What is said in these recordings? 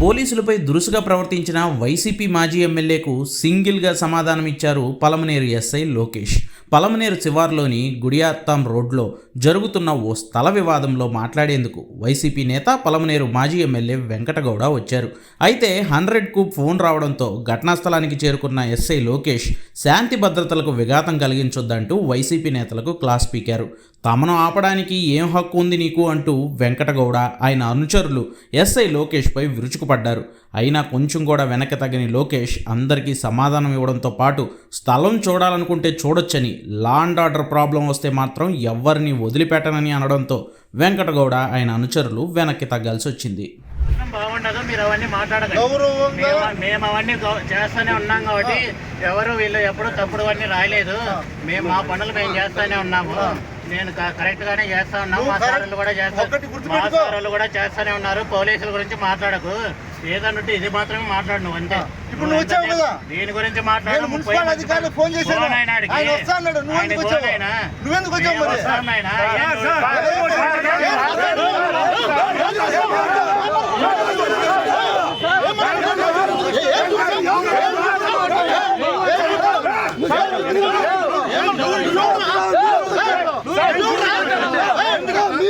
పోలీసులపై దురుసుగా ప్రవర్తించిన వైసీపీ మాజీ ఎమ్మెల్యేకు సింగిల్గా సమాధానమిచ్చారు పలమనేరు ఎస్ఐ లోకేష్. పలమనేరు శివార్లోని గుడియాత్తాం రోడ్లో జరుగుతున్న ఓ స్థల వివాదంలో మాట్లాడేందుకు వైసీపీ నేత పలమనేరు మాజీ ఎమ్మెల్యే వెంకటగౌడ వచ్చారు. అయితే హండ్రెడ్కు ఫోన్ రావడంతో ఘటనా స్థలానికి చేరుకున్న ఎస్ఐ లోకేష్ శాంతి భద్రతలకు విఘాతం కలిగించొద్దంటూ వైసీపీ నేతలకు క్లాస్ పీకారు. తమను ఆపడానికి ఏం హక్కు ఉంది నీకు? అంటూ వెంకటగౌడ ఆయన అనుచరులు ఎస్ఐ లోకేష్పై విరుచుకుపడ్డారు. అయినా కొంచెం కూడా వెనక్కి తగ్గని లోకేష్ అందరికీ సమాధానం ఇవ్వడంతో పాటు స్థలం చూడాలనుకుంటే చూడొచ్చని లా అండ్ ఆర్డర్ ప్రాబ్లం వస్తే మాత్రం ఎవ్వరిని వదిలిపెట్టనని అనడంతో వెంకటగౌడ ఆయన అనుచరులు వెనక్కి తగ్గాల్సి వచ్చింది. బాగుండదు మీరు అవన్నీ మాట్లాడకండి. గౌరవంగా మేము- మేము అవన్నీ చేస్తానే ఉన్నాం కాబట్టి ఎవరు వీళ్ళు ఎప్పుడు తప్పుడు అన్నీ రాయలేదు. మేము మా పనులు మేము చేస్తానే ఉన్నాము. నేను కరెక్ట్ గానే చేస్తా ఉన్నాము మా సార్లు కూడా ఒక్కటి మా. సార్లు కూడా చేస్తానే ఉన్నారు పోలీసుల గురించి మాట్లాడకు ఏదన్నట్టు ఇది మాత్రమే మాట్లాడు నువ్వు అంతే ఇప్పుడు నువ్వు వచ్చావు కదా? దీని గురించి మాట్లాడు నేను మున్సిపల్ అధికారులు ఫోన్ చేశాను ఫోన్ ఆయన అడిగి. ఆయన వస్తా అన్నాడు నువ్వు ఆయన ఎందుకు ఫోన్ వచ్చావు అయినా. నువ్వెందుకు వచ్చావు మేము మరి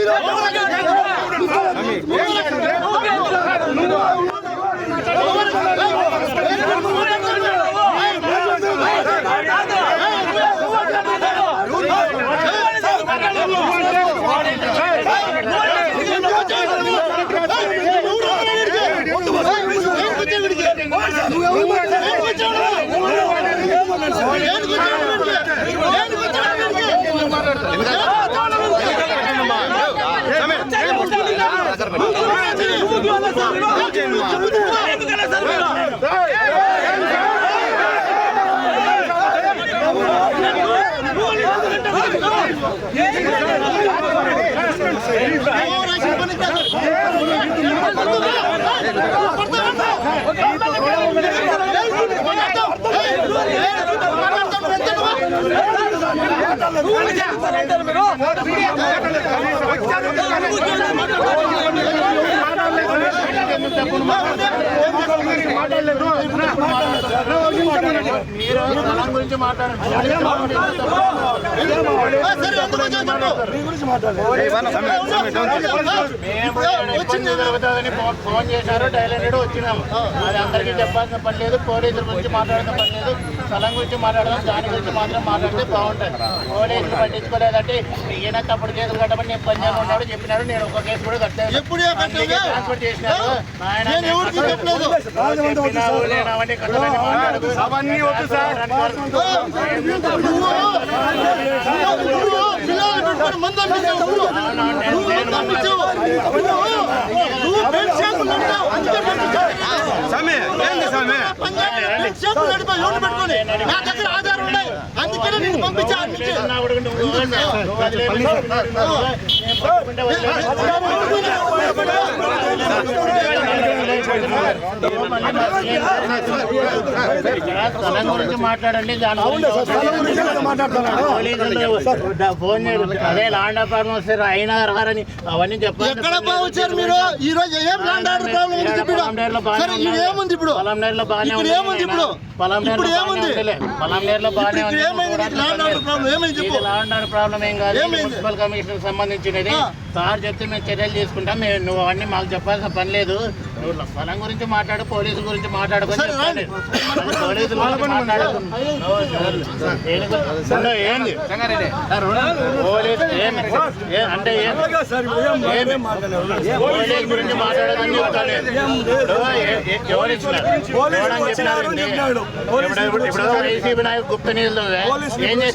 వస్తాం మీరు గురించి జరుగుతుందని ఫోన్- చేశారు డైలెండ్ వచ్చినాము. అది అందరికీ చెప్పాల్సిన పని లేదు పోలీసుల గురించి మాట్లాడాల్సిన పని లేదు. స్థలం గురించి మాట్లాడదాం దాని గురించి మాత్రం మాట్లాడితే బాగుంటుంది. పోలీసులు పట్టించుకోలేదంటే ఈయన తప్పుడు కేసులు కట్టమని నేను పంజాబ్ ఉన్నాడు చెప్పినాడు నేను ఒక కేసు కూడా కట్టలేదు. ట్రాన్స్ఫర్ చేసినారు. ఆయన అవన్నీ వద్దు సార్. పిల్లలు పెట్టుకొని మందు అమ్మించావు నువ్వు. నువ్వు మందు అమ్మించావు. నువ్వు బెల్ట్ షాపులు నడిపావు. అందుకే పంపించావు. స్వామి ఏంది స్వామి పంజాబ్ బెల్ట్ షాపులు నడిపావు. ఎవరు పెట్టుకొని నా దగ్గర ఆధారం ఉన్నాయి అందుకనే నేను పంపించా అన్ని స్థలం గురించి మాట్లాడండి దాని ఫోన్ చేయండి. అదే లాండ్ అపార్ట్మెంట్ వస్తే అయినా అవన్నీ చెప్పాలి ఎక్కడ మీరు ఈ రోజు ఏం ల్యాండ్ ఆర్డర్ ప్రాబ్లం బాగానే ఏముంది ఇప్పుడు బాగానే ఉంది ఏముంది ఇప్పుడు బాగానే ఉంది. ల్యాండ్ ఆర్డర్ ప్రాబ్లం ఏమైంది చెప్పు ల్యాండ్ ఆర్డర్ ప్రాబ్లం ఏం కాదు మున్సిపల్ కమిషన్ సంబంధించినది సార్ చెప్తే మేము చర్యలు తీసుకుంటాం మేము నువ్వు అవన్నీ మాకు చెప్పాల్సిన పని లేదు పొలం గురించి మాట్లాడు పోలీసుల గురించి అంటే గురించి మాట్లాడదని చెప్తాను. ఇప్పుడు వైసీపీ నాయకు గుప్త ఏం